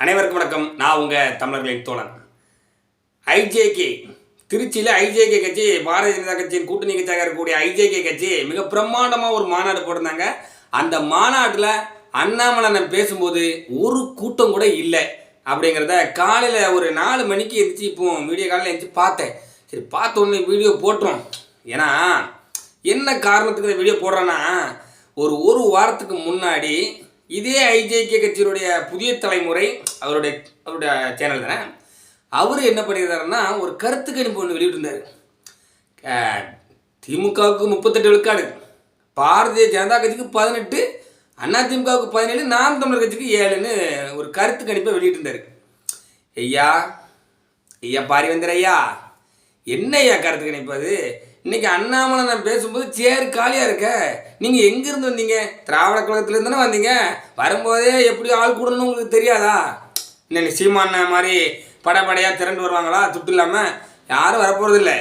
அனைவருக்கும் வணக்கம். நான் உங்கள் தமிழர்களின் தோழன். ஐஜேகே. திருச்சியில் ஐஜேகே கட்சி பாரதிய ஜனதா கட்சியின் கூட்டணி கட்சியாக இருக்கக்கூடிய ஐஜேகே கட்சி மிக பிரம்மாண்டமாக ஒரு மாநாடு போட்டிருந்தாங்க. அந்த மாநாட்டில் அண்ணாமலன் பேசும்போது ஒரு கூட்டம் கூட இல்லை அப்படிங்கிறத காலையில் ஒரு நாலு மணிக்கு எந்திரிச்சு இப்போ வீடியோ காலையில் எந்திரிச்சு பார்த்தேன். சரி பார்த்த உடனே வீடியோ போட்டுரும் ஏன்னா என்ன காரணத்துக்கு இந்த வீடியோ போடுறேன்னா ஒரு ஒரு வாரத்துக்கு முன்னாடி இதே ஐஜேகே கட்சியினுடைய புதிய தலைமுறை அவருடைய அவருடைய சேனல் தானே அவர் என்ன பண்ணியிருந்தாருன்னா ஒரு கருத்து கணிப்பு ஒன்று வெளியிட்டிருந்தார். திமுகவுக்கு முப்பத்தெட்டு விழுக்காடு பாரதிய ஜனதா கட்சிக்கு பதினெட்டு அதிமுகவுக்கு பதினேழு நாம் தமிழர் கட்சிக்கு ஏழுன்னு ஒரு கருத்து கணிப்பை வெளியிட்டிருந்தார். ஐயா ஐயா பாரிவேந்தர் ஐயா என்ன ஐயா கருத்து கணிப்பு அது? இன்னைக்கு அண்ணாமலை நான் பேசும்போது சேர் காலியாக இருக்க? நீங்கள் எங்கேருந்து வந்தீங்க? திராவிட கழகத்துலேருந்து தானே வந்தீங்க? வரும்போதே எப்படி ஆள் கூடணும்னு உங்களுக்கு தெரியாதா? என்ன சீமான மாதிரி படபடையாக திரண்டு வருவாங்களா? துட்டு இல்லாமல் யாரும் வரப்போகிறது இல்லை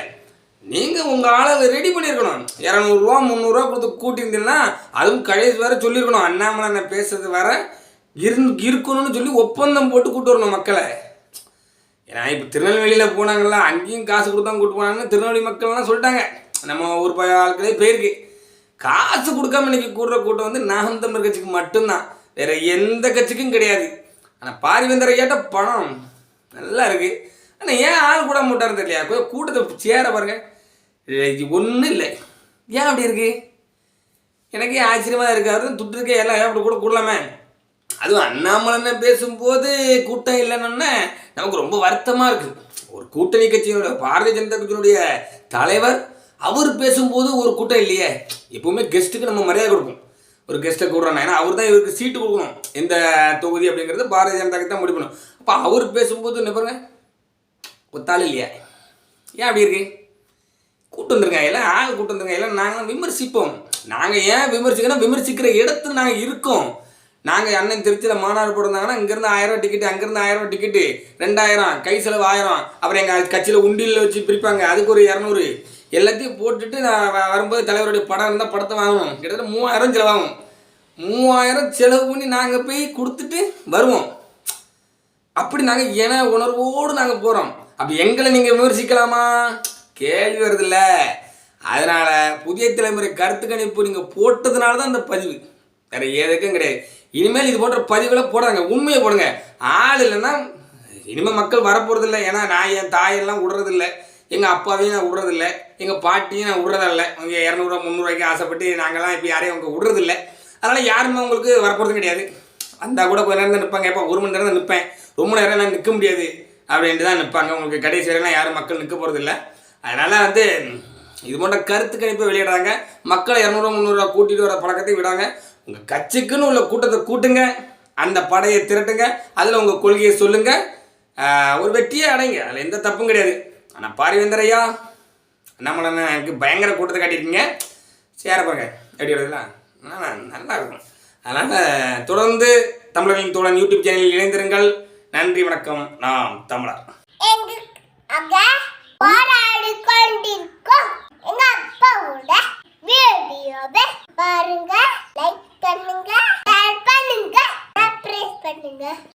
நீங்கள் உங்கள் ஆளை ரெடி பண்ணியிருக்கணும். இரநூறுவா முந்நூறுரூவா கொடுத்து கூட்டியிருந்தீங்கன்னா அதுவும் கடைசி வேற சொல்லியிருக்கணும். அண்ணாமலை நான் பேசுறது வர இரு இருக்கணும்னு சொல்லி ஒப்பந்தம் போட்டு கூட்டு வரணும் மக்களை. ஏன்னா இப்போ திருநெல்வேலியில் போனாங்கல்ல அங்கேயும் காசு கொடுத்தா கூட்டு போனாங்கன்னு திருநெல்வேலி மக்கள்லாம் சொல்லிட்டாங்க. நம்ம ஊர் பய ஆட்களே போயிருக்கு. காசு கொடுக்காம இன்னைக்கு கூடுற கூட்டம் வந்து நாம் தமிழ் கட்சிக்கு மட்டும்தான். வேற எந்த கட்சிக்கும் கிடையாது. ஆனால் பாரிவேந்தர் ஐயாட்ட பணம் நல்லா இருக்கு. ஆனால் ஏன் ஆள் கூட மாட்டாரு தெரியலையா? கொஞ்சம் கூட்டத்தை சேர பாருங்க. ஒன்றும் இல்லை. ஏன் அப்படி இருக்கு? எனக்கே ஆச்சரியமாக இருக்காரு துட்டு இருக்கே எல்லாம் அப்படி கூட கூடலாமே? அதுவும் அண்ணாமலைன்னு பேசும்போது கூட்டம் இல்லைன்னு நமக்கு ரொம்ப வருத்தமாக இருக்குது ஒரு கூட்டணி கட்சியினுடைய பாரதிய ஜனதா கட்சியினுடைய தலைவர் அவர் பேசும்போது ஒரு கூட்டம் இல்லையே. எப்பவுமே கெஸ்ட்டுக்கு நம்ம மரியாதை கொடுப்போம். ஒரு கெஸ்ட்டை கூடுறோம் ஏன்னா அவர் தான் இவருக்கு சீட்டு கொடுக்கணும். இந்த தொகுதி அப்படிங்கிறது பாரதிய ஜனதா கட்சி தான் முடிவு பண்ணணும். அப்போ அவர் பேசும்போது என்ன பாருங்க? ஒத்தாள் இல்லையா? ஏன் அப்படி இருக்கு? கூட்டு வந்துருங்க எல்லாம் ஆள் கூட்டு வந்துருங்க எல்லாம் நாங்கள் விமர்சிப்போம். நாங்கள் ஏன் விமர்சிக்கிறோம் விமர்சிக்கிற இடத்துல நாங்கள் இருக்கோம். நாங்கள் அண்ணன் திருச்சியில் மாநாடு போட்டிருந்தாங்கன்னா இங்கேருந்து ஆயிரம் டிக்கெட்டு அங்கேருந்து ஆயிரம் டிக்கெட்டு ரெண்டாயிரம் கை செலவு ஆயிரம். அப்புறம் எங்கள் கட்சியில் உண்டியில் வச்சு பிரிப்பாங்க. அதுக்கு ஒரு இரநூறு. எல்லாத்தையும் போட்டுட்டு நான் வ- வரும்போது தலைவருடைய படம் இருந்தால் படத்தை வாங்கணும். கிட்டத்தட்ட மூவாயிரம் செலவாகும். மூவாயிரம் செலவு பண்ணி நாங்கள் போய் கொடுத்துட்டு வருவோம். அப்படி நாங்கள் என உணர்வோடு நாங்கள் போகிறோம் அப்படி எங்களை நீங்கள் விமர்சிக்கலாமா? கேள்வி வருதுல்ல. அதனால் புதிய தலைமுறை கருத்து கணிப்பு நீங்கள் போட்டதுனால தான் இந்த பதிவு. வேற எதுக்கும் கிடையாது. இனிமேல் இது போன்ற பதிவுகளை போடாங்க உண்மையை போடுங்க. ஆள் இல்லைன்னா இனிமேல் மக்கள் வரப்போகிறதில்ல ஏன்னா நான் என் தாயெல்லாம் விடுறதில்ல. எங்கள் அப்பாவையும் நான் விடுறதில்ல. எங்கள் பாட்டியும் நான் விடுறதில்ல. அவங்க இரநூறுவா முந்நூறுவாய்க்கு ஆசைப்பட்டு நாங்கள்லாம் இப்போ யாரையும் அவங்க விடுறதில்ல. அதனால் யாருமே உங்களுக்கு வரப்போகிறது கிடையாது. வந்தால் கூட கொஞ்ச நேரம் தான் நிற்பாங்க எப்போ ஒரு மணி நேரம் தான் நிற்பேன் ரொம்ப நேரம் நான் நிற்க முடியாது அப்படின்ட்டு தான் நிற்பாங்க உங்களுக்கு கடைசி வரைலாம் யாரும் மக்கள் நிற்க போகிறதில்ல அதனால் வந்து இது போன்ற கருத்து கணிப்பை வெளியிடுறாங்க. மக்களை இரநூறுவா முந்நூறுரூவா கூட்டிகிட்டு வர பழக்கத்தை விடாங்க. உங்கள் கட்சிக்குன்னு உள்ள கூட்டத்தை கூட்டுங்க அந்த படையை திரட்டுங்க அதில் உங்கள் கொள்கையை சொல்லுங்கள் ஒரு வெற்றியே அடைங்க. அதில் எந்த தப்பும் கிடையாது. ஆனால் பாரிவேந்தர் ஐயா நம்மளை எனக்கு பயங்கர கூட்டத்தை காட்டியிருக்கீங்க. சேர பாருங்க? எப்படி வருதுல நல்லா இருக்கும். அதனால் தொடர்ந்து தமிழர்களின் தோழன் யூடியூப் சேனலில் இணைந்திருங்கள். நன்றி வணக்கம். நாம் தமிழர். பாருங்க.